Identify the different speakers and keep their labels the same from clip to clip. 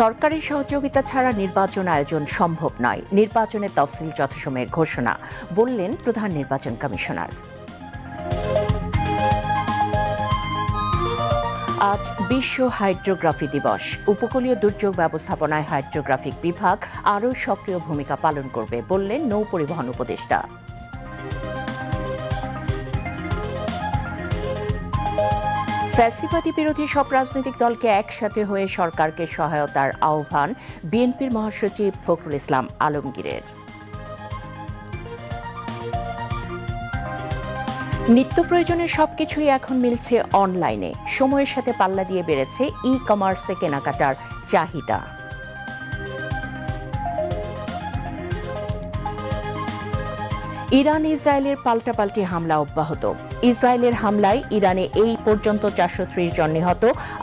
Speaker 1: সরকারি সহযোগিতা ছাড়া নির্বাচন আয়োজন সম্ভব নয় নির্বাচনের তফসিল যথাসময়ে ঘোষণা বললেন প্রধান নির্বাচন কমিশনার আজ বিশ্ব হাইড্রোগ্রাফি দিবস উপকূলীয় দুর্যোগ ব্যবস্থাপনায় হাইড্রোগ্রাফিক বিভাগ আরও সক্রিয় ভূমিকা পালন করবে বললেন নৌ পরিবহন উপদেষ্টা ফ্যাসিবাদী বিরোধী সব রাজনৈতিক দলকে একসাথে হয়ে সরকারকে সহায়তার আহ্বান বিএনপির মহাসচিব ফখরুল ইসলাম আলমগীরের নিত্য প্রয়োজনের সবকিছুই এখন মিলছে অনলাইনে সময়ের সাথে পাল্লা দিয়ে বেড়েছে ই কমার্সে কেনাকাটার চাহিদা ইরান ইসরায়েলের পাল্টাপাল্টি হামলা অব্যাহত ইসরায়েলের হামলায় ইরানে এই পর্যন্ত চারশো ত্রিশ জন নিহত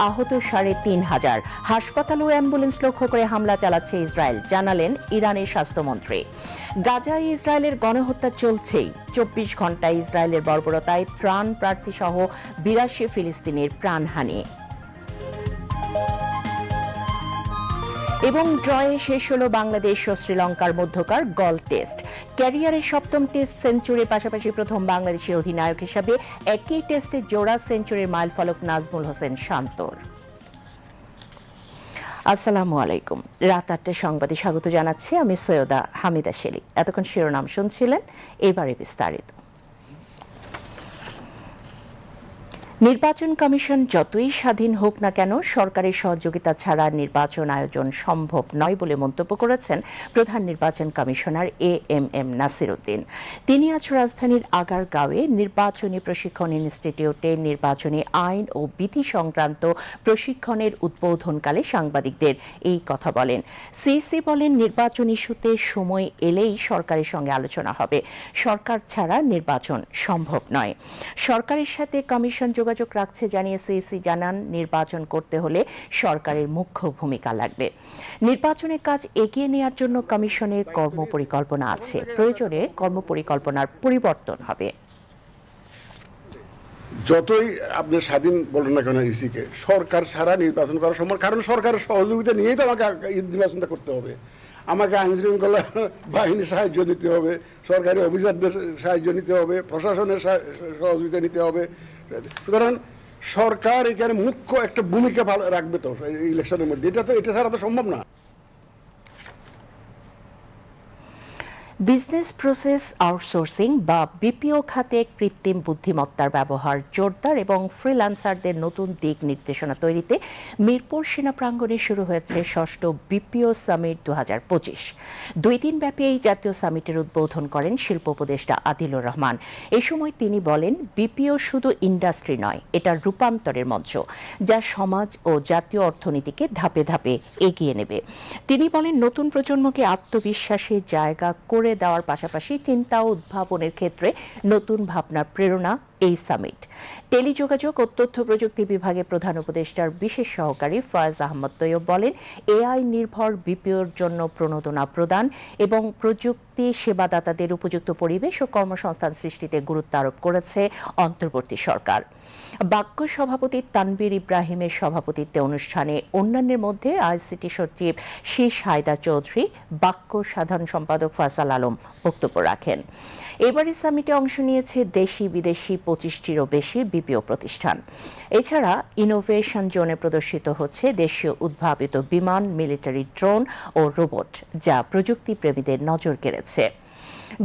Speaker 1: আহত সাড়ে তিন হাজার হাসপাতাল ও অ্যাম্বুলেন্স লক্ষ্য করে হামলা চালাচ্ছে ইসরায়েল জানালেন ইরানের স্বাস্থ্যমন্ত্রী গাজায় ইসরায়েলের গণহত্যা চলছেই চব্বিশ ঘন্টায় ইসরায়েলের বর্বরতায় ত্রাণ প্রার্থী সহ বিরাশি ফিলিস্তিনের প্রাণহানি এবং ড্রয়ে শেষ হলো বাংলাদেশ ও শ্রীলঙ্কার মধ্যকার গল টেস্ট ক্যারিয়ারের সপ্তম টেস্ট সেঞ্চুরির পাশাপাশি প্রথম বাংলাদেশি অধিনায়ক হিসাবে একই টেস্টে জোড়া সেঞ্চুরির মাইলফলক নাজমুল হোসেন শান্তর আসসালামু আলাইকুম রাত আটটা সংবাদে স্বাগত জানাচ্ছি আমি সৈয়দা হামিদা শেলি এতক্ষণ শিরোনাম শুনছিলেন এবারে বিস্তারিত নির্বাচন কমিশন যতই স্বাধীন হোক না কেন সরকারের সহযোগিতা ছাড়া নির্বাচন আয়োজন সম্ভব নয় বলে মন্তব্য করেছেন প্রধান নির্বাচন commissioner A M M Nasir Uddin তিনি আজ রাজধানীর আগারগাঁওয়ে নির্বাচনী প্রশিক্ষণ ইনস্টিটিউটে নির্বাচনী আইন ও বিধি সংক্রান্ত প্রশিক্ষণের উদ্বোধনকালে সাংবাদিকদের এই কথা বলেন সিসি বলেন নির্বাচন ইস্যুতে সময় এলেই সরকারের সঙ্গে আলোচনা হবে সরকার ছাড়া নির্বাচন সম্ভব নয় সরকারের সাথে কমিশন যোগাযোগ যোগাযোগ রাখছে জানিয়ে সিইসি জানান নির্বাচন করতে হলে সরকারের মুখ্য ভূমিকা লাগবে নির্বাচনের কাজ এগিয়ে নেওয়ার জন্য কমিশনের কর্মপরিকল্পনা আছে প্রয়োজনে কর্মপরিকল্পনার পরিবর্তন হবে
Speaker 2: যতই আপনি স্বাধীন বলেন না কেন ইসিকে সরকার ছাড়া নির্বাচন করার সময় কারণ সরকারের সহযোগিতা নিয়েই তো আমাকে নির্বাচনটা করতে হবে আমাকে আইনশৃঙ্খলা বাহিনীর সাহায্য নিতে হবে সরকারি অফিসারদের সাহায্য নিতে হবে প্রশাসনের সহযোগিতা নিতে হবে সুতরাং সরকার এখানে মুখ্য একটা ভূমিকা রাখবে তো ইলেকশনের মধ্যে এটা তো এটা ছাড়া তো সম্ভব না
Speaker 1: বিজনেস প্রসেস আউটসোর্সিং বা বিপিও খাতে কৃত্রিম বুদ্ধিমত্তার ব্যবহার জোরদার এবং ফ্রিল্যান্সারদের নতুন দিক নির্দেশনা তৈরিতে মিরপুর সেনা প্রাঙ্গণে শুরু হয়েছে ষষ্ঠ বিপিও সামিট দু হাজার পঁচিশ দুই দিন ব্যাপী এই জাতীয় সামিটের উদ্বোধন করেন শিল্প উপদেষ্টা আদিলুর রহমান এ সময় তিনি বলেন বিপিও শুধু ইন্ডাস্ট্রি নয় এটা রূপান্তরের মঞ্চ যা সমাজ ও জাতীয় অর্থনীতিকে ধাপে ধাপে এগিয়ে নেবে তিনি বলেন নতুন প্রজন্মকে আত্মবিশ্বাসের জায়গা করে করে দেওয়ার পাশাপাশি চিন্তা উদ্ভাবনের ক্ষেত্রে নতুন ভাবনার প্রেরণা এই সামিট টেলিযোগাযোগ ও তথ্য প্রযুক্তি বিভাগের প্রধান উপদেষ্টার বিশেষ সহকারী ফয়াজ আহমদ তৈয়ব বলেন এআই নির্ভর বিপিওর জন্য প্রণোদনা প্রদান এবং প্রযুক্তি সেবাদাতাদের উপযুক্ত পরিবেশ ও কর্মসংস্থান সৃষ্টিতে গুরুত্ব আরোপ করেছে অন্তর্বর্তী সরকার বাক্য সভাপতি তানবির ইব্রাহিমের সভাপতিত্বে অনুষ্ঠানে অন্যান্যের মধ্যে আইসিটি সচিব শেষ হায়দা চৌধুরী বাক্য সাধারণ সম্পাদক ফাসাল আলম বক্তব্য রাখেন এবারের সামিটে অংশ নিয়েছে দেশি বিদেশি পঁচিশটিরও বেশি বিপিও প্রতিষ্ঠান এছাড়া ইনোভেশন জোনে প্রদর্শিত হচ্ছে দেশীয় উদ্ভাবিত বিমান মিলিটারি ড্রোন ও রোবট যা প্রযুক্তি প্রেমীদের নজর কেড়েছে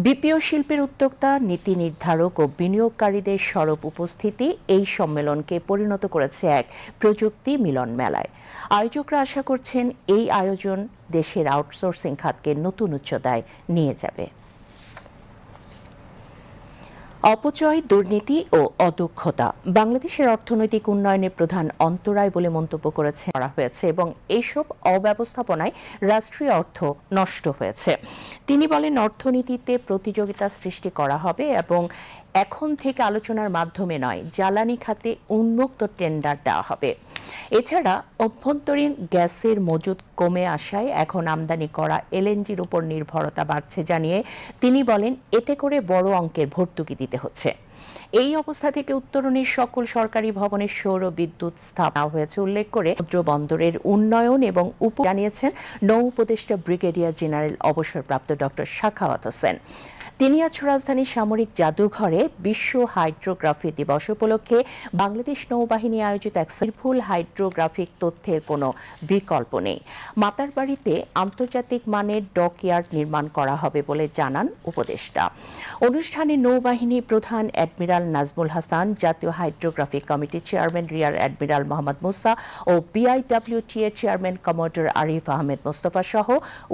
Speaker 1: বিপিও শিল্পের উদ্যোক্তা নীতি নির্ধারক ও বিনিয়োগকারীদের সরব উপস্থিতি এই সম্মেলনকে পরিণত করেছে এক প্রযুক্তি মিলন মেলায় আয়োজকরা আশা করছেন এই আয়োজন দেশের আউটসোর্সিং খাতকে নতুন উচ্চতায় নিয়ে যাবে অপচয় দুর্নীতি ও অদক্ষতা বাংলাদেশের অর্থনৈতিক উন্নয়নের প্রধান অন্তরায় বলে মন্তব্য করেছে করা হয়েছে এবং এইসব অব্যবস্থাপনায় রাষ্ট্রীয় অর্থ নষ্ট হয়েছে তিনি বলেন অর্থনীতিতে প্রতিযোগিতা সৃষ্টি করা হবে এবং এখন থেকে আলোচনার মাধ্যমে নয় জ্বালানি খাতে উন্মুক্ত টেন্ডার দেওয়া হবে এছাড়া অভ্যন্তরীণ গ্যাসের মজুদ কমে আসায় এখন আমদানি করা এলএনজির উপর নির্ভরতা বাড়ছে জানিয়ে তিনি বলেন এতে করে বড় অঙ্কের ভর্তুকি দিতে হচ্ছে এই অবস্থা থেকে উত্তরণের সকল সরকারি ভবনে সৌর বিদ্যুৎ স্থাপনা হয়েছে উল্লেখ করে বন্দরের উন্নয়ন এবং উপ জানিয়েছেন নৌ উপদেষ্টা ব্রিগেডিয়ার জেনারেল অবসরপ্রাপ্ত ডক্টর শাখাওয়াত হোসেন তিনি আজ রাজধানীর সামরিক জাদুঘরে বিশ্ব হাইড্রোগ্রাফি দিবস উপলক্ষে বাংলাদেশ নৌবাহিনী আয়োজিত এক সীরফুল হাইড্রোগ্রাফিক তথ্যের কোনো বিকল্প নেই মাতার বাড়িতে আন্তর্জাতিক মানের ডকইয়ার্ড নির্মাণ করা হবে বলে জানান উপদেষ্টা অনুষ্ঠানে নৌবাহিনী প্রধান অ্যাডমিরাল নাজমুল হাসান জাতীয় হাইড্রোগ্রাফিক কমিটির chairman rear admiral Mohammad Musa ও বিআইডব্লিউটি এর চেয়ারম্যান কমোডর আরিফ আহমেদ মোস্তফা সহ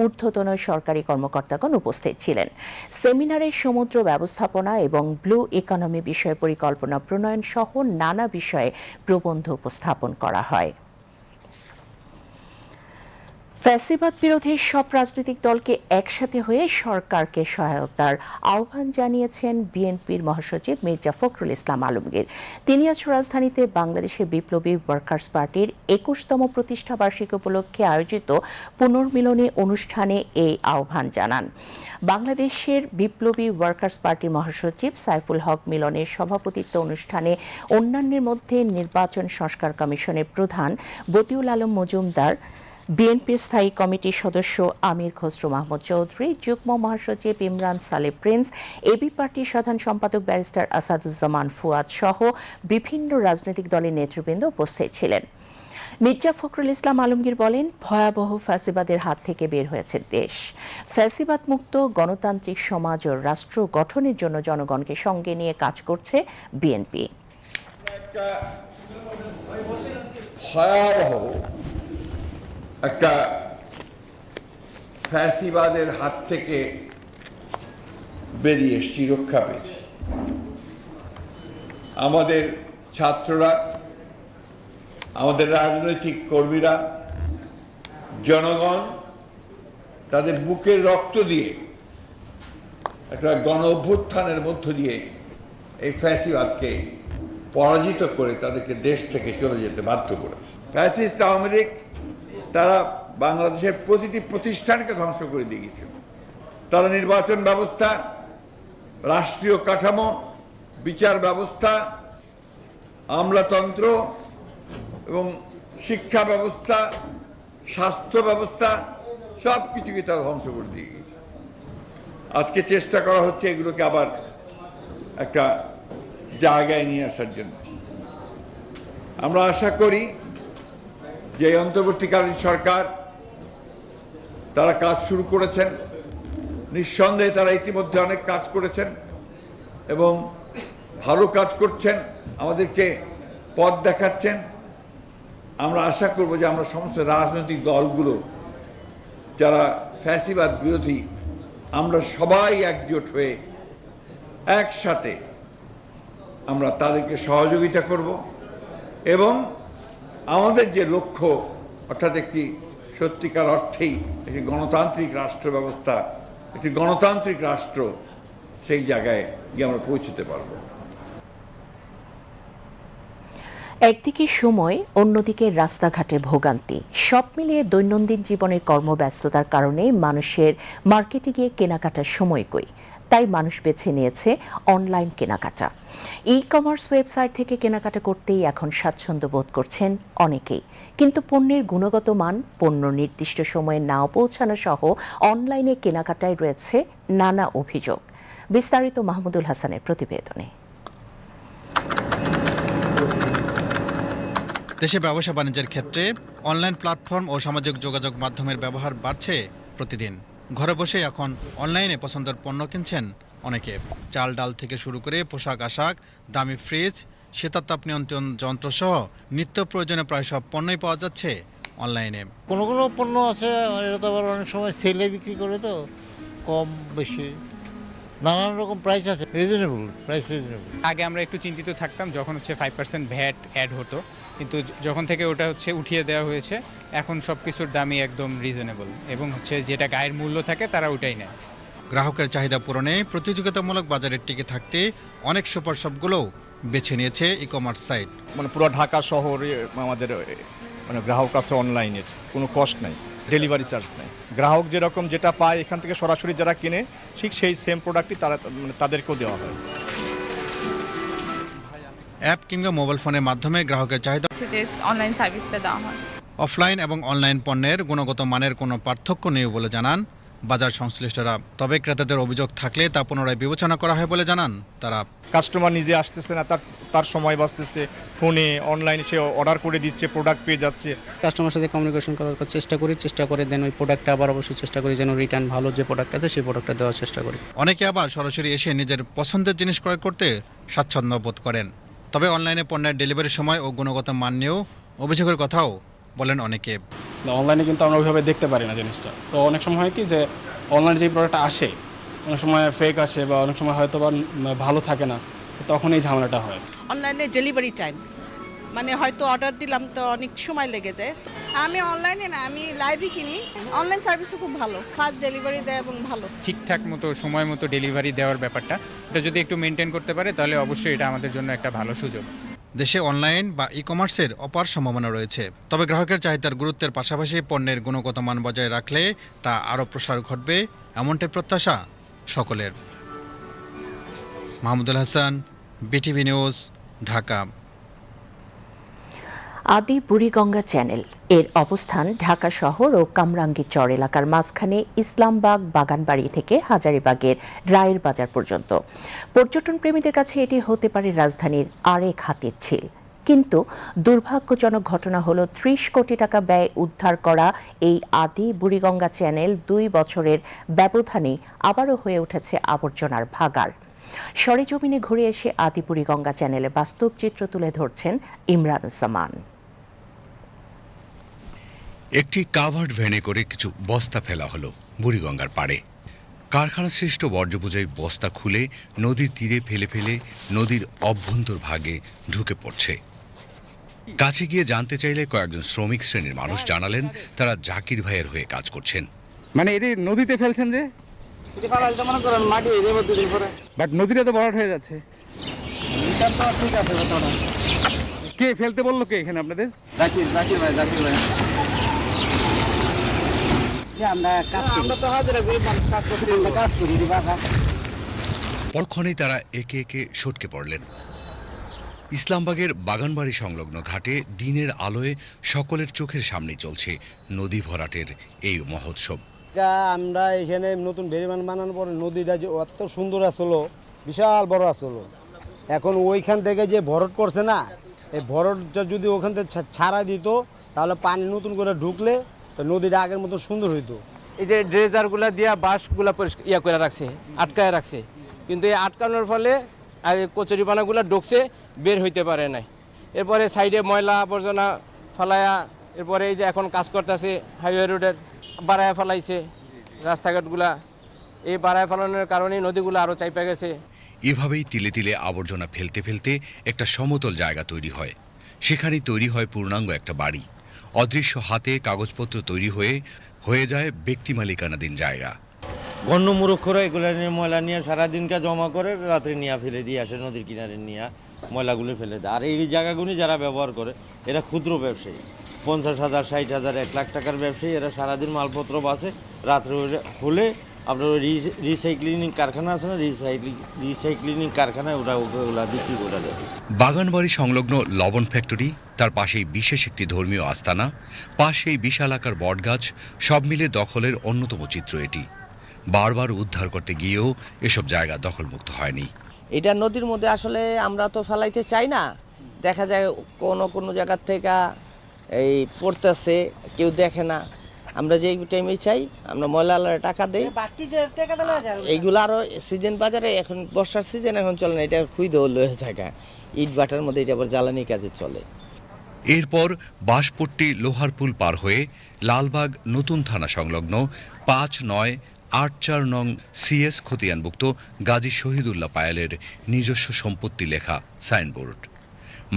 Speaker 1: ঊর্ধ্বতন সরকারি কর্মকর্তাগণ উপস্থিত ছিলেন সেমিনার সেমিনারে সমুদ্র ব্যবস্থাপনা এবং ব্লু ইকোনমি বিষয়ে পরিকল্পনা প্রণয়ন সহ নানা বিষয়ে প্রবন্ধ উপস্থাপন করা হয় ফ্যাসিবাদ বিরোধী সব রাজনৈতিক দলকে একসাথে হয়ে সরকারকে সহায়তার আহ্বান জানিয়েছেন বিএনপির মহাসচিব মির্জা ফখরুল ইসলাম আলমগীর তিনি আজ রাজধানীতে বাংলাদেশের বিপ্লবী ওয়ার্কার্স পার্টির একুশতম প্রতিষ্ঠা বার্ষিকী উপলক্ষে আয়োজিত পুনর্মিলনী অনুষ্ঠানে এই আহ্বান জানান বাংলাদেশের বিপ্লবী ওয়ার্কার্স পার্টির মহাসচিব সাইফুল হক মিলনের সভাপতিত্ব অনুষ্ঠানে অন্যান্যের মধ্যে নির্বাচন সংস্কার কমিশনের প্রধান বতিউল আলম মজুমদার বিএনপির স্থায়ী কমিটির সদস্য আমির খসরু মাহমুদ চৌধুরী যুগ্ম মহাসচিব ইমরান সালে প্রিন্স এবি পার্টির সাধারণ সম্পাদক ব্যারিস্টার আসাদুজ্জামান ফুয়াদ সহ বিভিন্ন রাজনৈতিক দলের নেতৃবৃন্দ উপস্থিত ছিলেন মির্জা ফখরুল ইসলাম আলমগীর বলেন ভয়াবহ ফ্যাসিবাদের হাত থেকে বের হয়েছে দেশ ফ্যাসিবাদ মুক্ত গণতান্ত্রিক সমাজ ও রাষ্ট্র গঠনের জন্য জনগণকে সঙ্গে নিয়ে কাজ করছে বিএনপি
Speaker 3: ভয়াবহ একটা ফ্যাসিবাদের হাত থেকে বেরিয়ে এসছি রক্ষা পেয়েছি আমাদের ছাত্ররা আমাদের রাজনৈতিক কর্মীরা জনগণ তাদের বুকের রক্ত দিয়ে একটা গণ অভ্যুত্থানের মধ্য দিয়ে এই ফ্যাসিবাদকে পরাজিত করে তাদেরকে দেশ থেকে চলে যেতে বাধ্য করেছে ফ্যাসিস্ট আওয়ামী লীগ তারা বাংলাদেশের প্রতিটি প্রতিষ্ঠানকে ধ্বংস করে দিয়ে গেছিল তারা নির্বাচন ব্যবস্থা রাষ্ট্রীয় কাঠামো বিচার ব্যবস্থা আমলাতন্ত্র এবং শিক্ষা ব্যবস্থা স্বাস্থ্য ব্যবস্থা সব কিছুকে তারা ধ্বংস করে দিয়ে গেছে আজকে চেষ্টা করা হচ্ছে এগুলোকে আবার একটা জায়গায় নিয়ে আসার জন্য আমরা আশা করি যে অন্তর্বর্তীকালীন সরকার তারা কাজ শুরু করেছেন নিঃসন্দেহে তারা ইতিমধ্যে অনেক কাজ করেছেন এবং ভালো কাজ করছেন আমাদেরকে পথ দেখাচ্ছেন আমরা আশা করব যে আমরা সমস্ত রাজনৈতিক দলগুলো যারা ফ্যাসিবাদ বিরোধী আমরা সবাই একজোট হয়ে একসাথে আমরা তাদেরকে সহযোগিতা করব এবং আমাদের যে লক্ষ্য অর্থাৎ একটি সত্যিকার অর্থেই একটি গণতান্ত্রিক রাষ্ট্র ব্যবস্থা একটি গণতান্ত্রিক রাষ্ট্র সেই জায়গায় গিয়ে আমরা পৌঁছতে পারব
Speaker 1: একদিকে সময় অন্যদিকে রাস্তাঘাটের ভোগান্তি সব মিলিয়ে দৈনন্দিন জীবনের কর্মব্যস্ততার কারণে মানুষের মার্কেটে গিয়ে কেনাকাটার সময় কই তাই মানুষ বেছে নিয়েছে অনলাইন কেনাকাটা ই কমার্স ওয়েবসাইট থেকে কেনাকাটা করতেই এখন স্বাচ্ছন্দ্য বোধ করছেন অনেকেই কিন্তু পণ্যের গুণগত মান পণ্য নির্দিষ্ট সময়ে না পৌঁছানো সহ অনলাইনে কেনাকাটায় রয়েছে নানা অভিযোগ বিস্তারিত মাহমুদুল হাসানের প্রতিবেদনে
Speaker 4: দেশে ব্যবসা বাণিজ্যের ক্ষেত্রে অনলাইন প্ল্যাটফর্ম ও সামাজিক যোগাযোগ মাধ্যমের ব্যবহার বাড়ছে প্রতিদিন ঘরে বসে এখন অনলাইনে পছন্দের পণ্য কিনছেন অনেকে চাল ডাল থেকে শুরু করে পোশাক আশাক দামি ফ্রিজ শীতাতাপ নিয়ন্ত্রণ যন্ত্র সহ নিত্য প্রয়োজনে প্রায় সব পণ্যই পাওয়া যাচ্ছে অনলাইনে
Speaker 5: কোনো কোনো পণ্য আছে এটা তো আবার অনেক সময় সেলে বিক্রি করে তো কম বেশি নানান রকম প্রাইস আছে রিজনেবল প্রাইস রিজনেবল
Speaker 6: আগে আমরা একটু চিন্তিত থাকতাম যখন হচ্ছে ফাইভ পার্সেন্ট ভ্যাট অ্যাড হতো কিন্তু যখন থেকে ওটা হচ্ছে উঠিয়ে দেওয়া হয়েছে এখন সব কিছুর দামই একদম রিজনেবল এবং হচ্ছে যেটা গায়ের মূল্য থাকে তারা ওটাই নেয়
Speaker 7: গ্রাহকের চাহিদা পূরণে প্রতিযোগিতামূলক বাজারের টিকে থাকতে অনেক সুপার শপগুলোও বেছে নিয়েছে ই কমার্স সাইট
Speaker 8: মানে পুরো ঢাকা শহরে আমাদের মানে গ্রাহক আছে অনলাইনের কোনো কষ্ট নাই ডেলিভারি চার্জ নেই গ্রাহক যেরকম যেটা পায় এখান থেকে সরাসরি যারা কিনে ঠিক সেই সেম প্রোডাক্টই তারা মানে তাদেরকেও দেওয়া হয়
Speaker 9: অ্যাপ কিংবা মোবাইল ফোনের মাধ্যমে গ্রাহকের চাহিদা
Speaker 10: অনলাইন সার্ভিসটা দেওয়া হয়
Speaker 9: অফলাইন এবং অনলাইন পণ্যের গুণগত মানের কোনো পার্থক্য নেই বলে জানান বাজার সংশ্লিষ্টরা তবে ক্রেতাদের অভিযোগ থাকলে তা পুনরায় বিবেচনা করা হয় বলে জানান তারা
Speaker 11: কাস্টমার নিজে আসতেছে না তার তার সময় বাঁচতেছে ফোনে অনলাইনে সে অর্ডার করে দিচ্ছে প্রোডাক্ট পেয়ে যাচ্ছে
Speaker 12: কাস্টমার সাথে কমিউনিকেশন করার চেষ্টা করি চেষ্টা করে দেন ওই প্রোডাক্টটা আবার অবশ্যই চেষ্টা করি যেন রিটার্ন ভালো যে প্রোডাক্ট আছে সেই প্রোডাক্টটা দেওয়ার চেষ্টা করি
Speaker 9: অনেকে আবার সরাসরি এসে নিজের পছন্দের জিনিস ক্রয় করতে স্বাচ্ছন্দ্য বোধ করেন তবে অনলাইনে পণ্যের ডেলিভারির সময় ও গুণগত মান নিয়েও অভিযোগের কথাও বলেন অনেকে
Speaker 13: অনলাইনে কিন্তু আমরা ওইভাবে দেখতে পারি না জিনিসটা তো অনেক সময় হয় কি যে অনলাইনে যে প্রোডাক্ট আসে অনেক সময় ফেক আসে বা অনেক সময় হয়তো বা ভালো থাকে না তখন এই ঝামেলাটা হয়
Speaker 14: অনলাইনে ডেলিভারি টাইম মানে হয়তো অর্ডার দিলাম তো অনেক সময় লেগে যায়
Speaker 15: আমি অনলাইনে না আমি লাইভই কিনি অনলাইন সার্ভিসও খুব ভালো ফাস্ট ডেলিভারি দেয় এবং ভালো
Speaker 16: ঠিকঠাক মতো সময় মতো ডেলিভারি দেওয়ার ব্যাপারটা এটা যদি একটু মেনটেন করতে পারে তাহলে অবশ্যই এটা আমাদের জন্য একটা ভালো সুযোগ
Speaker 9: দেশে অনলাইন বা ই কমার্সের অপার সম্ভাবনা রয়েছে তবে গ্রাহকের চাহিদার গুরুত্বের পাশাপাশি পণ্যের গুণগত মান বজায় রাখলে তা আরও প্রসার ঘটবে এমনটাই প্রত্যাশা সকলের মাহমুদুল হাসান বিটিভি নিউজ ঢাকা
Speaker 1: আদি বুড়িগঙ্গা চ্যানেল এর অবস্থান ঢাকা শহর ও কামরাঙ্গীর চর এলাকার মাঝখানে ইসলামবাগ বাগানবাড়ি থেকে হাজারিবাগের রায়ের বাজার পর্যন্ত পর্যটন প্রেমীদের কাছে এটি হতে পারে রাজধানীর আরেক হাতের ছিল কিন্তু দুর্ভাগ্যজনক ঘটনা হল ত্রিশ কোটি টাকা ব্যয় উদ্ধার করা এই আদি বুড়িগঙ্গা চ্যানেল দুই বছরের ব্যবধানে আবারও হয়ে উঠেছে আবর্জনার ভাগার সরেজমিনে ঘুরে এসে আদিপুরী গঙ্গা চ্যানেলে বাস্তব চিত্র তুলে ধরছেন সামান
Speaker 17: একটি কাভার্ড ভ্যানে করে কিছু বস্তা ফেলা হলো বুড়িগঙ্গার পাড়ে কারখানা সৃষ্ট বর্জ্যবোঝাই বস্তা খুলে নদীর তীরে ফেলে ফেলে নদীর অভ্যন্তর ভাগে ঢুকে পড়ছে কাছে গিয়ে জানতে চাইলে কয়েকজন শ্রমিক শ্রেণীর মানুষ জানালেন তারা জাকির ভাইয়ের হয়ে কাজ করছেন
Speaker 18: মানে এটি নদীতে ফেলছেন যে বাট নদীটা তো ভরাট হয়ে যাচ্ছে
Speaker 19: কে ফেলতে বললো কে এখানে আপনাদের জাকির জাকির ভাই জাকির ভাই আমরা
Speaker 20: তো হাজার
Speaker 17: পরক্ষণেই তারা একে একে সটকে পড়লেন ইসলামবাগের বাগানবাড়ি সংলগ্ন ঘাটে দিনের আলোয় সকলের চোখের সামনে চলছে নদী ভরাটের এই মহোৎসব
Speaker 21: আমরা এখানে নতুন বেরিমান বানানোর পরে নদীটা যে অত সুন্দর আসলো বিশাল বড় আসলো এখন ওইখান থেকে যে ভরট করছে না এই ভরটটা যদি ওখান থেকে ছাড়া দিত তাহলে পানি নতুন করে ঢুকলে তো নদীটা আগের মতো সুন্দর হইতো
Speaker 22: এই যে ড্রেজারগুলা দিয়া বাঁশগুলা ইয়া করে রাখছে আটকায় রাখছে কিন্তু এই আটকানোর ফলে কচুরিপানাগুলো ডুকছে বের হইতে পারে নাই এরপরে সাইডে ময়লা আবর্জনা ফালায়া এরপরে এই যে এখন কাজ করতেছে হাইওয়ে রোডের বাড়ায় ফালাইছে রাস্তাঘাটগুলা এই বাড়ায় ফালানোর কারণে নদীগুলো আরও চাইপে গেছে
Speaker 17: এভাবেই তিলে তিলে আবর্জনা ফেলতে ফেলতে একটা সমতল জায়গা তৈরি হয় সেখানেই তৈরি হয় পূর্ণাঙ্গ একটা বাড়ি অদৃশ্য হাতে কাগজপত্র তৈরি হয়ে হয়ে যায় ব্যক্তি মালিকানাধীন জায়গা
Speaker 23: গণ্য মূরক্ষরা এগুলো নিয়ে ময়লা নিয়ে সারাদিনকে জমা করে রাত্রে নিয়ে ফেলে দিয়ে আসে নদীর কিনারে নিয়ে ময়লাগুলো ফেলে দেয় আর এই জায়গাগুলি যারা ব্যবহার করে এরা ক্ষুদ্র ব্যবসায়ী পঞ্চাশ হাজার ষাট হাজার এক লাখ টাকার ব্যবসায়ী এরা সারাদিন মালপত্র বাসে রাত্রে হলে আপনার রিসাইক্লিং কারখানা আছে না রিসাইক্লিং রিসাইক্লিং কারখানায় ওটা ওগুলা বিক্রি করে দেয়
Speaker 17: বাগানবাড়ি সংলগ্ন লবণ ফ্যাক্টরি তার পাশেই বিশেষ একটি ধর্মীয় আস্তানা পাশেই বিশাল আকার বটগাছ সব মিলে দখলের অন্যতম চিত্র এটি বারবার উদ্ধার করতে গিয়েও এসব জায়গা দখলমুক্ত হয়নি
Speaker 24: এটা নদীর মধ্যে আসলে আমরা তো ফেলাইতে চাই না দেখা যায় কোনো কোনো জায়গার থেকে এই পড়তেছে কেউ দেখে না আমরা যে টাইমে চাই আমরা ময়লাওয়ালারা টাকা দেই এইগুলো আরও সিজন বাজারে এখন বর্ষার সিজন এখন চলে না এটা খুই দেওয়া হয়ে থাকা ইট বাটার মধ্যে এটা আবার জ্বালানি কাজে চলে
Speaker 17: এরপর বাঁশপট্টি লোহারপুল পার হয়ে লালবাগ নতুন থানা সংলগ্ন পাঁচ নয় আট চার নং সিএস খতিয়ানভুক্ত গাজী শহীদুল্লাহ পায়েলের নিজস্ব সম্পত্তি লেখা সাইনবোর্ড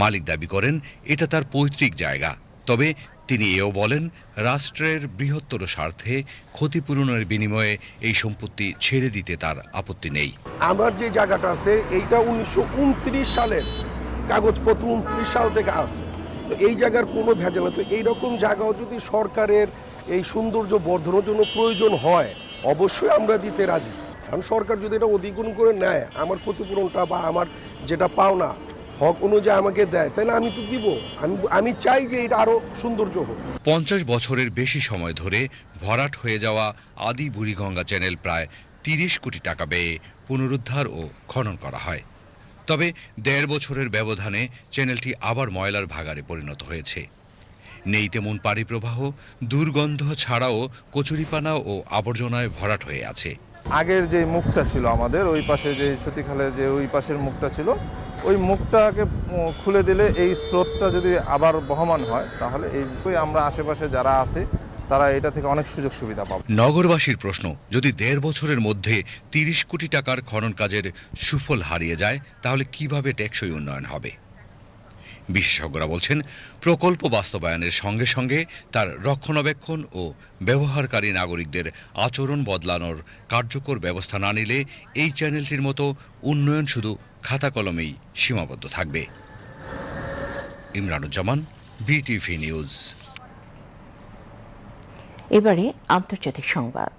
Speaker 17: মালিক দাবি করেন এটা তার পৈতৃক জায়গা তবে তিনি এও বলেন রাষ্ট্রের বৃহত্তর স্বার্থে ক্ষতিপূরণের বিনিময়ে এই সম্পত্তি ছেড়ে দিতে তার আপত্তি নেই
Speaker 25: আমার যে জায়গাটা আছে এইটা উনিশশো সালের কাগজপত্র উনত্রিশ সাল থেকে আছে তো এই জায়গার কোনো ভেজাল তো এইরকম জায়গাও যদি সরকারের এই সৌন্দর্য বর্ধনের জন্য প্রয়োজন হয় অবশ্যই আমরা দিতে রাজি কারণ সরকার যদি এটা অধিগ্রহণ করে নেয় আমার ক্ষতিপূরণটা বা আমার যেটা পাওনা হক অনুযায়ী আমাকে দেয় তাহলে আমি তো দিব আমি আমি চাই যে এটা আরও সৌন্দর্য হোক
Speaker 17: পঞ্চাশ বছরের বেশি সময় ধরে ভরাট হয়ে যাওয়া আদি বুড়িগঙ্গা চ্যানেল প্রায় তিরিশ কোটি টাকা ব্যয়ে পুনরুদ্ধার ও খনন করা হয় তবে দেড় বছরের ব্যবধানে চ্যানেলটি আবার ময়লার ভাগারে পরিণত হয়েছে নেই তেমন পারিপ্রবাহ দুর্গন্ধ ছাড়াও কচুরিপানা ও আবর্জনায় ভরাট হয়ে আছে
Speaker 26: আগের যে মুখটা ছিল আমাদের ওই পাশে যে সতীখালে যে ওই পাশের মুখটা ছিল ওই মুখটাকে খুলে দিলে এই স্রোতটা যদি আবার বহমান হয় তাহলে এইটুকুই আমরা আশেপাশে যারা আছে তারা এটা থেকে অনেক সুযোগ সুবিধা পাবে
Speaker 17: নগরবাসীর প্রশ্ন যদি দেড় বছরের মধ্যে তিরিশ কোটি টাকার খনন কাজের সুফল হারিয়ে যায় তাহলে কিভাবে টেকসই উন্নয়ন হবে বিশেষজ্ঞরা বলছেন প্রকল্প বাস্তবায়নের সঙ্গে সঙ্গে তার রক্ষণাবেক্ষণ ও ব্যবহারকারী নাগরিকদের আচরণ বদলানোর কার্যকর ব্যবস্থা না নিলে এই চ্যানেলটির মতো উন্নয়ন শুধু খাতা কলমেই সীমাবদ্ধ থাকবে ইমরানুজ্জামান বিটিভি নিউজ
Speaker 1: এবারে আন্তর্জাতিক সংবাদ